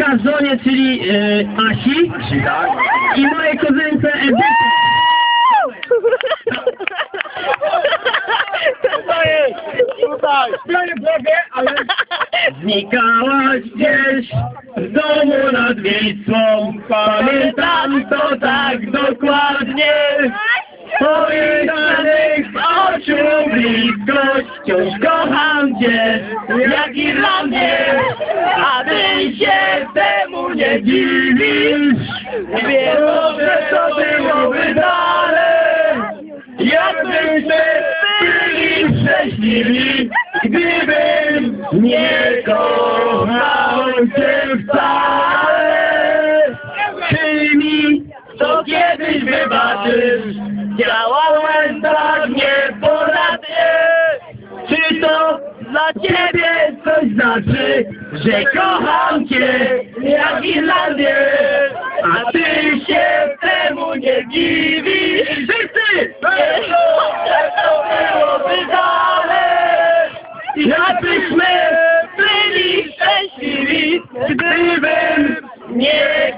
Wojtka, żonie, czyli e, Asi Tak? i mojej kuzynce Edycie. Tutaj, tutaj. Zmienię drogę, ale... Znikałaś gdzieś w domu nad Wisłą Pamiętam to tak dokładnie Powiedzianych z oczu bliskość Wciąż kocham Cię jak Irlandię nie dziwisz? Wierzę, że to byłoby dalej. Jakbyśmy byli szczęśliwi Gdybym nie kochał Cię wcale. Ty mi to kiedyś wybaczysz? Działałem tak nieporadnie Czy to dla Ciebie znaczy Że kocham Cię jak Irlandię A Ty się temu nie dziwisz Wszyscy! To byłoby dalej Jakbyśmy byli szczęśliwi Gdybym nie